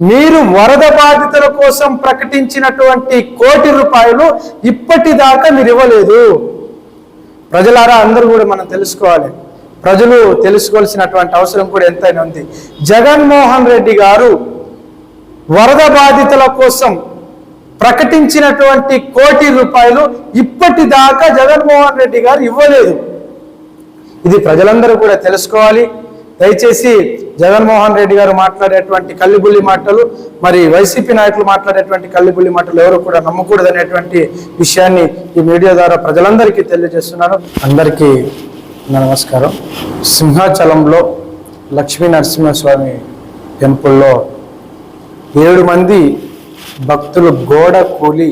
మీరు వరద బాధితుల కోసం ప్రకటించినటువంటి కోటి రూపాయలు ఇప్పటిదాకా మీరు ఇవ్వలేదు. ప్రజలారా అందరూ కూడా మనం తెలుసుకోవాలి. ప్రజలు తెలుసుకోవాల్సినటువంటి అవసరం కూడా ఎంతైనా ఉంది. జగన్మోహన్ రెడ్డి గారు వరద బాధితుల కోసం ప్రకటించినటువంటి కోటి రూపాయలు ఇప్పటిదాకా జగన్మోహన్ రెడ్డి గారు ఇవ్వలేదు. ఇది ప్రజలందరూ కూడా తెలుసుకోవాలి. దయచేసి జగన్మోహన్ రెడ్డి గారు మాట్లాడేటువంటి కల్లిబుల్లి మాటలు మరి వైసీపీ నాయకులు మాట్లాడేటువంటి కల్లిబుల్లి మాటలు ఎవరు కూడా నమ్మకూడదనేటువంటి విషయాన్ని ఈ మీడియా ద్వారా ప్రజలందరికీ తెలియజేస్తున్నారు. అందరికీ నమస్కారం. సింహాచలంలో లక్ష్మీ నరసింహస్వామి టెంపుల్లో ఏడు మంది భక్తులు గోడ కూలి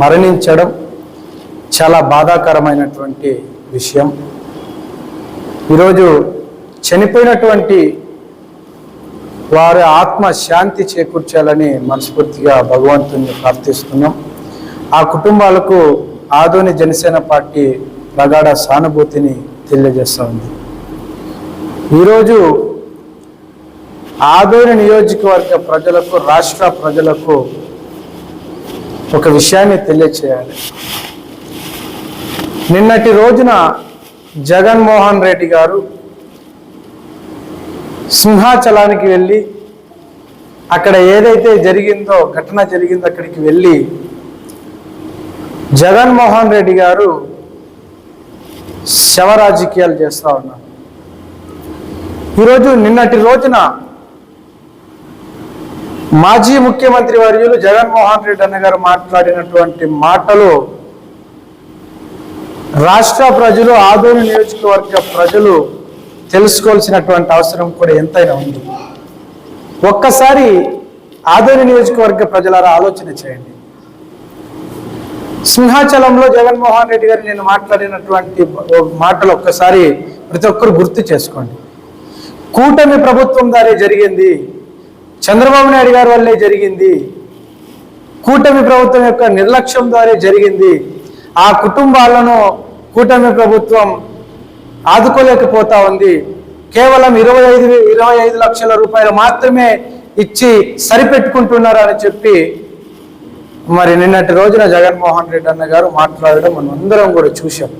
మరణించడం చాలా బాధాకరమైనటువంటి విషయం. ఈరోజు చనిపోయినటువంటి వారి ఆత్మ శాంతి చేకూర్చాలని మనస్ఫూర్తిగా భగవంతుని ప్రార్థిస్తున్నాం. ఆ కుటుంబాలకు ఆధుని జనసేన పార్టీ ప్రగాఢ సానుభూతిని తెలియజేస్తూ ఉంది. ఈరోజు ఆదోని నియోజకవర్గ ప్రజలకు రాష్ట్ర ప్రజలకు ఒక విషయాన్ని తెలియచేయాలి. నిన్నటి రోజున జగన్మోహన్ రెడ్డి గారు సింహాచలానికి వెళ్ళి అక్కడ ఏదైతే జరిగిందో ఘటన జరిగిందో అక్కడికి వెళ్ళి జగన్మోహన్ రెడ్డి గారు శవ రాజకీయాలు చేస్తూ ఉన్నారు. ఈరోజు నిన్నటి రోజున మాజీ ముఖ్యమంత్రి వర్యులు జగన్మోహన్ రెడ్డి అన్న గారు మాట్లాడినటువంటి మాటలు రాష్ట్ర ప్రజలు ఆదోని నియోజకవర్గ ప్రజలు తెలుసుకోవాల్సినటువంటి అవసరం కూడా ఎంతైనా ఉంది. ఒక్కసారి ఆదోని నియోజకవర్గ ప్రజలారా ఆలోచన చేయండి. సింహాచలంలో జగన్మోహన్ రెడ్డి గారు నేను మాట్లాడినటువంటి మాటలు ఒక్కసారి ప్రతి ఒక్కరు గుర్తు చేసుకోండి. కూటమి ప్రభుత్వం ద్వారా జరిగింది. చంద్రబాబు నాయుడు గారి వల్లే జరిగింది. కూటమి ప్రభుత్వం యొక్క నిర్లక్ష్యం ద్వారా జరిగింది. ఆ కుటుంబాలను కూటమి ప్రభుత్వం ఆదుకోలేకపోతా ఉంది కేవలం ఇరవై ఐదు ఇరవై ఐదు లక్షల రూపాయలు మాత్రమే ఇచ్చి సరిపెట్టుకుంటున్నారు అని చెప్పి మరి నిన్నటి రోజున జగన్మోహన్ రెడ్డి అన్న గారు మాట్లాడడం మనం అందరం కూడా చూశాం.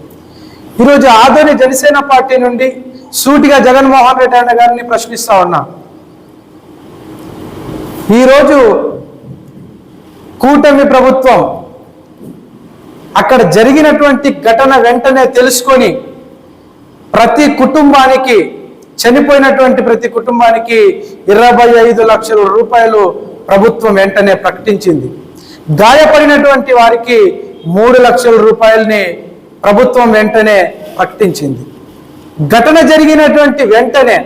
ఈరోజు ఆదోని జనసేన పార్టీ నుండి సూటిగా జగన్మోహన్ రెడ్డి అన్న గారిని ప్రశ్నిస్తా ఉన్నా. ఈరోజు కూటమి ప్రభుత్వం అక్కడ జరిగినటువంటి ఘటన వెంటనే తెలుసుకొని ప్రతి కుటుంబానికి చనిపోయినటువంటి ప్రతి కుటుంబానికి ఇరవై ఐదు లక్షల రూపాయలు ప్రభుత్వం వెంటనే ప్రకటించింది. గాయపడినటువంటి వారికి మూడు లక్షల రూపాయలని ప్రభుత్వం వెంటనే ప్రకటించింది. ఘటన జరిగినటువంటి వెంటనే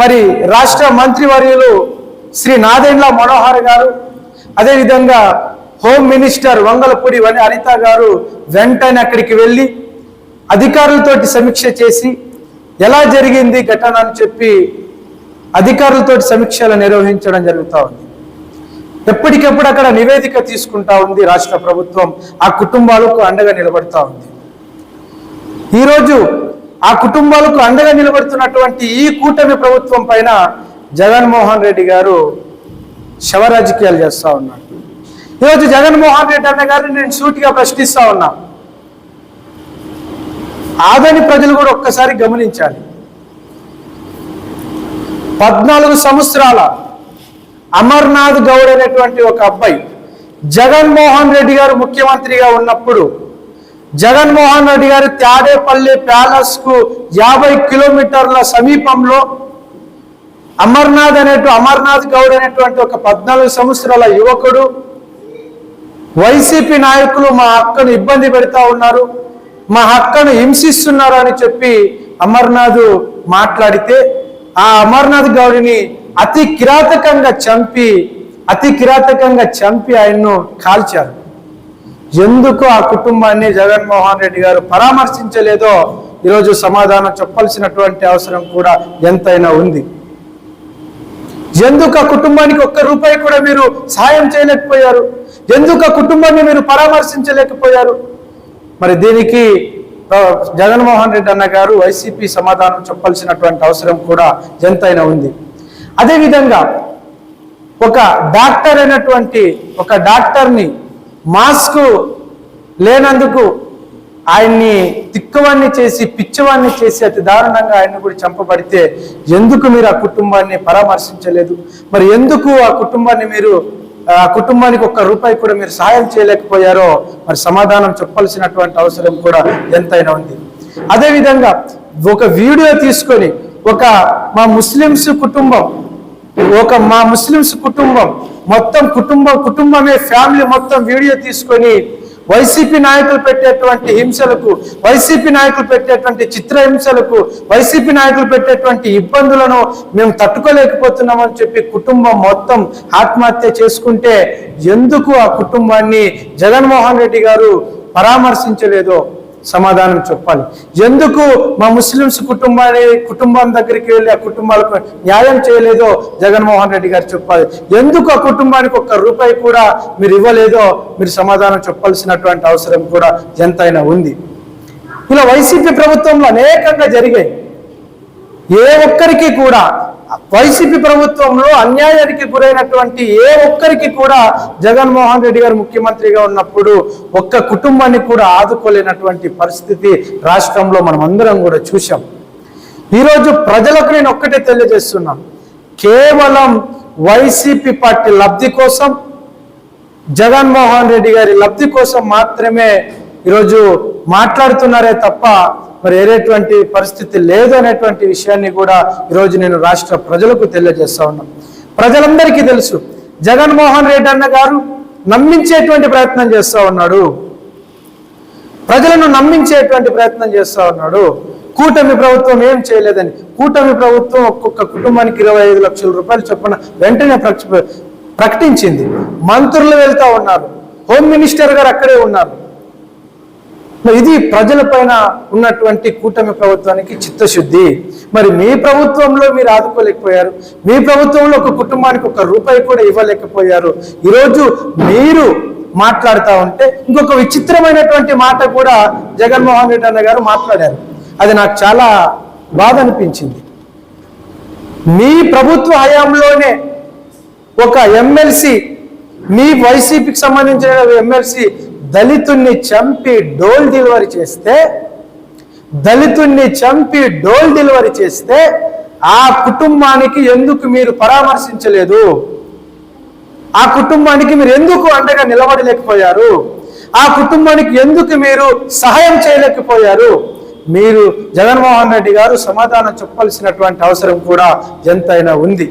మరి రాష్ట్ర మంత్రివర్యులు శ్రీ నాదెండ్ల మనోహర్ గారు అదేవిధంగా హోమ్ మినిస్టర్ వంగలపూడి వని అనిత గారు వెంటనే అక్కడికి వెళ్ళి అధికారులతోటి సమీక్ష చేసి ఎలా జరిగింది ఘటన అని చెప్పి అధికారులతోటి సమీక్షలు నిర్వహించడం జరుగుతూ ఉంది. ఎప్పటికప్పుడు అక్కడ నివేదిక తీసుకుంటా ఉంది రాష్ట్ర ప్రభుత్వం ఆ కుటుంబాలకు అండగా నిలబడతా ఉంది. ఈరోజు ఆ కుటుంబాలకు అండగా నిలబడుతున్నటువంటి ఈ కూటమి ప్రభుత్వం పైన జగన్మోహన్ రెడ్డి గారు శవ రాజకీయాలు ఉన్నారు. ఈరోజు జగన్మోహన్ రెడ్డి అన్న గారిని నేను సూటిగా ప్రశ్నిస్తా ఉన్నా. ఆదని ప్రజలు కూడా ఒక్కసారి గమనించాలి. పద్నాలుగు సంవత్సరాల అమర్నాథ్ గౌడ్ అనేటువంటి ఒక అబ్బాయి జగన్మోహన్ రెడ్డి గారు ముఖ్యమంత్రిగా ఉన్నప్పుడు జగన్మోహన్ రెడ్డి గారు త్యాడేపల్లి ప్యాలెస్కు యాభై కిలోమీటర్ల సమీపంలో అమర్నాథ్ అనేటు అమర్నాథ్ గౌడ్ అనేటువంటి ఒక పద్నాలుగు సంవత్సరాల యువకుడు వైసీపీ నాయకులు మా అక్కను ఇబ్బంది పెడతా ఉన్నారు. మా అక్కను హింసిస్తున్నారు అని చెప్పి అమర్నాథ్ మాట్లాడితే ఆ అమర్నాథ్ గౌడిని అతి కిరాతకంగా చంపి అతి కిరాతకంగా చంపి ఆయన్ను కాల్చారు. ఎందుకు ఆ కుటుంబాన్ని జగన్మోహన్ రెడ్డి గారు పరామర్శించలేదో ఈరోజు సమాధానం చెప్పాల్సినటువంటి అవసరం కూడా ఎంతైనా ఉంది. ఎందుకు ఆ కుటుంబానికి ఒక్క రూపాయి కూడా మీరు సహాయం చేయలేకపోయారు? ఎందుకు ఆ కుటుంబాన్ని మీరు పరామర్శించలేకపోయారు? మరి దీనికి జగన్మోహన్ రెడ్డి అన్న గారు వైసీపీ సమాధానం చెప్పాల్సినటువంటి అవసరం కూడా ఎంతైనా ఉంది. అదేవిధంగా ఒక డాక్టర్ అయినటువంటి ఒక డాక్టర్ని మాస్క్ లేనందుకు ఆయన్ని తిక్కువాన్ని చేసి పిచ్చివాన్ని చేసి అతి దారుణంగా ఆయన్ని కూడా చంపబడితే ఎందుకు మీరు ఆ కుటుంబాన్ని పరామర్శించలేదు? మరి ఎందుకు ఆ కుటుంబాన్ని మీరు కుటుంబానికి ఒక్క రూపాయి కూడా మీరు సహాయం చేయలేకపోయారో మరి సమాధానం చెప్పాల్సినటువంటి అవసరం కూడా ఎంతైనా ఉంది. అదేవిధంగా ఒక వీడియో తీసుకొని ఒక మా ముస్లిమ్స్ కుటుంబం ఒక మా ముస్లిమ్స్ కుటుంబం మొత్తం కుటుంబం కుటుంబమే ఫ్యామిలీ మొత్తం వీడియో తీసుకొని వైసీపీ నాయకులు పెట్టేటువంటి హింసలకు వైసీపీ నాయకులు పెట్టేటువంటి చిత్రహింసలకు వైసీపీ నాయకులు పెట్టేటువంటి ఇబ్బందులను మేము తట్టుకోలేకపోతున్నామని చెప్పి కుటుంబం మొత్తం ఆత్మహత్య చేసుకుంటే ఎందుకు ఆ కుటుంబాన్ని జగన్మోహన్ రెడ్డి గారు పరామర్శించలేదో సమాధానం చెప్పాలి. ఎందుకు మా ముస్లిమ్స్ కుటుంబాన్ని కుటుంబం దగ్గరికి వెళ్ళి ఆ కుటుంబాలకు న్యాయం చేయలేదో జగన్మోహన్ రెడ్డి గారు చెప్పాలి. ఎందుకు ఆ కుటుంబానికి ఒక్క రూపాయి కూడా మీరు ఇవ్వలేదో మీరు సమాధానం చెప్పాల్సినటువంటి అవసరం కూడా ఎంతైనా ఉంది. ఇలా వైసీపీ ప్రభుత్వంలో అనేకంగా జరిగాయి. ఏ ఒక్కరికి కూడా వైసీపీ ప్రభుత్వంలో అన్యాయానికి గురైనటువంటి ఏ ఒక్కరికి కూడా జగన్మోహన్ రెడ్డి గారు ముఖ్యమంత్రిగా ఉన్నప్పుడు ఒక్క కుటుంబాన్ని కూడా ఆదుకోలేనటువంటి పరిస్థితి రాష్ట్రంలో మనం అందరం కూడా చూశాం. ఈరోజు ప్రజలకు నేను ఒక్కటే తెలియజేస్తున్నాను కేవలం వైసీపీ పార్టీ లబ్ధి కోసం జగన్మోహన్ రెడ్డి గారి లబ్ధి కోసం మాత్రమే ఈరోజు మాట్లాడుతున్నారే తప్ప మరి ఏరేటువంటి పరిస్థితి లేదు అనేటువంటి విషయాన్ని కూడా ఈరోజు నేను రాష్ట్ర ప్రజలకు తెలియజేస్తా ఉన్నాను ప్రజలందరికీ తెలుసు జగన్మోహన్ రెడ్డి అన్న గారు నమ్మించేటువంటి ప్రయత్నం చేస్తా ఉన్నాడు. ప్రజలను నమ్మించేటువంటి ప్రయత్నం చేస్తా ఉన్నాడు. కూటమి ప్రభుత్వం ఏం చేయలేదని కూటమి ప్రభుత్వం ఒక్కొక్క కుటుంబానికి ఇరవై ఐదు లక్షల రూపాయలు చొప్పున వెంటనే ప్రకటించింది. మంత్రులు వెళ్తా ఉన్నారు. హోమ్ మినిస్టర్ గారు అక్కడే ఉన్నారు. మరి ఇది ప్రజలపైన ఉన్నటువంటి కూటమి ప్రభుత్వానికి చిత్తశుద్ధి. మరి మీ ప్రభుత్వంలో మీరు ఆదుకోలేకపోయారు. మీ ప్రభుత్వంలో ఒక కుటుంబానికి ఒక రూపాయి కూడా ఇవ్వలేకపోయారు. ఈరోజు మీరు మాట్లాడుతూ ఉంటే ఇంకొక విచిత్రమైనటువంటి మాట కూడా జగన్మోహన్ రెడ్డి అన్న గారు మాట్లాడారు. అది నాకు చాలా బాధ అనిపించింది. మీ ప్రభుత్వ హయాంలోనే ఒక ఎమ్మెల్సీ మీ వైసీపీకి సంబంధించిన ఎమ్మెల్సీ దళితుణ్ణి చంపి డోల్ డెలివరీ చేస్తే దళితుణ్ణి చంపి డోల్ డెలివరీ చేస్తే ఆ కుటుంబానికి ఎందుకు మీరు పరామర్శించలేదు? ఆ కుటుంబానికి మీరు ఎందుకు అండగా నిలబడలేకపోయారు? ఆ కుటుంబానికి ఎందుకు మీరు సహాయం చేయలేకపోయారు? మీరు జగన్మోహన్ రెడ్డి గారు సమాధానం చెప్పాల్సినటువంటి అవసరం కూడా ఎంతైనా ఉంది.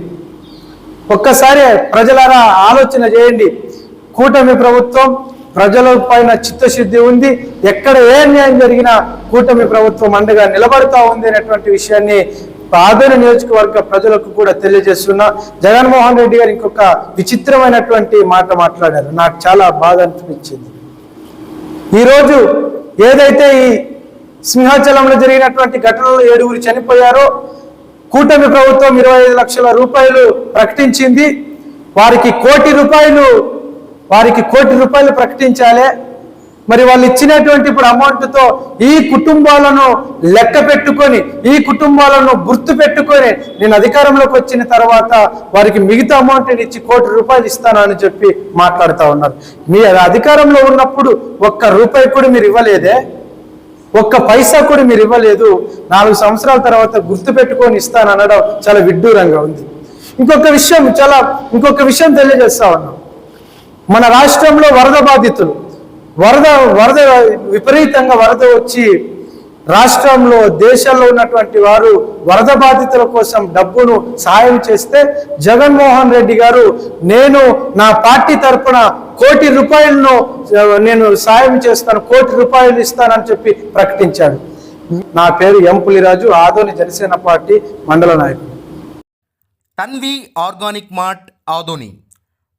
ఒక్కసారి ప్రజలారా ఆలోచన చేయండి. కూటమి ప్రభుత్వం ప్రజల పైన చిత్తశుద్ధి ఉంది. ఎక్కడ ఏ న్యాయం జరిగినా కూటమి ప్రభుత్వం అండగా నిలబడతా ఉంది అనేటువంటి విషయాన్ని ఆదరణ నియోజకవర్గ ప్రజలకు కూడా తెలియజేస్తున్నా. జగన్మోహన్ రెడ్డి గారు ఇంకొక విచిత్రమైనటువంటి మాట మాట్లాడారు. నాకు చాలా బాధ అనిపించింది. ఈరోజు ఏదైతే ఈ సింహాచలంలో జరిగినటువంటి ఘటనలో ఏడుగురు చనిపోయారో కూటమి ప్రభుత్వం ఇరవై ఐదు లక్షల రూపాయలు ప్రకటించింది. వారికి కోటి రూపాయలు వారికి కోటి రూపాయలు ప్రకటించాలి. మరి వాళ్ళు ఇచ్చినటువంటి ఇప్పుడు అమౌంట్తో ఈ కుటుంబాలను లెక్క పెట్టుకొని ఈ కుటుంబాలను గుర్తు పెట్టుకొని నేను అధికారంలోకి వచ్చిన తర్వాత వారికి మిగతా అమౌంట్ ఇచ్చి కోటి రూపాయలు ఇస్తాను అని చెప్పి మాట్లాడుతూ ఉన్నారు. మీ అధికారంలో ఉన్నప్పుడు ఒక్క రూపాయి కూడా మీరు ఇవ్వలేదే. ఒక్క పైసా కూడా మీరు ఇవ్వలేదు. నాలుగు సంవత్సరాల తర్వాత గుర్తు పెట్టుకొని ఇస్తాను అనడం చాలా విడ్డూరంగా ఉంది. ఇంకొక విషయం చాలా ఇంకొక విషయం తెలియజేస్తా ఉన్నాం మన రాష్ట్రంలో వరద బాధితులు వరద వరద విపరీతంగా వరద వచ్చి రాష్ట్రంలో దేశంలో ఉన్నటువంటి వారు వరద బాధితుల కోసం డబ్బును సాయం చేస్తే జగన్మోహన్ రెడ్డి గారు నేను నా పార్టీ తరపున కోటి రూపాయలను నేను సాయం చేస్తాను కోటి రూపాయలు ఇస్తానని చెప్పి ప్రకటించాడు. నా పేరు ఎం పులిరాజు ఆదోని జనసేన పార్టీ మండల నాయకుడు. Tanvi organic mart Adoni.